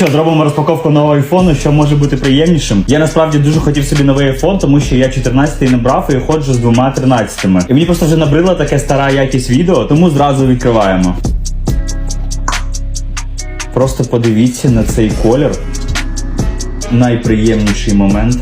Що, зробимо розпаковку нового айфону, що може бути приємнішим. Я насправді дуже хотів собі новий айфон, тому що я 14-й набрав і ходжу з двома 13-ми. І мені просто вже набрила таке стара якість відео, тому зразу відкриваємо. Просто подивіться на цей колір. Найприємніший момент.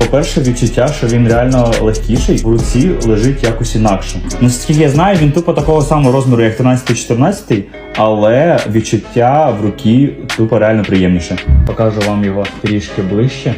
По-перше, відчуття, що він реально легкіший, в руці лежить якось інакше. Наскільки я знаю, він тупо такого самого розміру, як 13-14, але відчуття в руці тупо реально приємніше. Покажу вам його трішки ближче.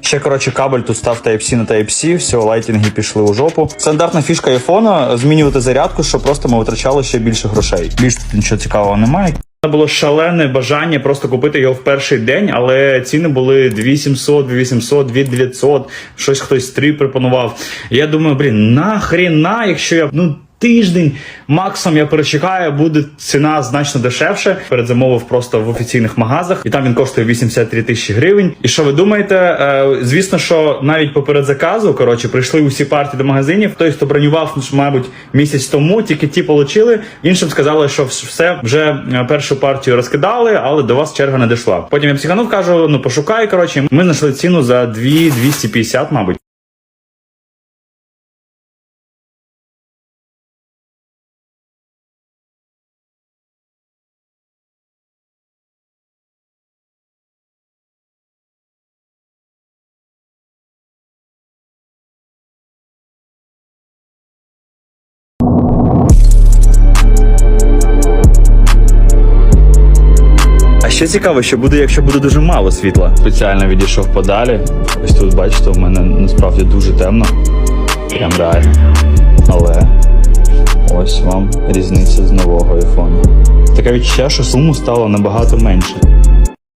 Ще коротше кабель тут став Type-C на Type-C, все, лайтінги пішли у жопу. Стандартна фішка айфона змінювати зарядку, щоб просто ми витрачали ще більше грошей. Більш тут нічого цікавого немає. Це було шалене бажання просто купити його в перший день, але ціни були 2700, 2800, 2900, щось хтось 3 пропонував. Я думаю, блін, нахріна, якщо я ну. Тиждень максимум я перечекаю, буде ціна значно дешевше. Передзамовив просто в офіційних магазах, і там він коштує 83 тисячі гривень. І що ви думаєте? Е, звісно, що навіть по передзаказу, коротше, прийшли усі партії до магазинів. Той, хто бронював, ну, мабуть, місяць тому, тільки ті получили. Іншим сказали, що все вже е, першу партію розкидали, але до вас черга не дійшла. Потім я психанув, кажу: ну пошукай. Коротше, ми знайшли ціну за 2 250, мабуть. А ще цікаво, що буде, якщо буде дуже мало світла. Спеціально відійшов подалі. Ось тут, бачите, у мене насправді дуже темно. Прям реально. Але ось вам різниця з нового айфону. Таке відчуття, що суму стало набагато менше.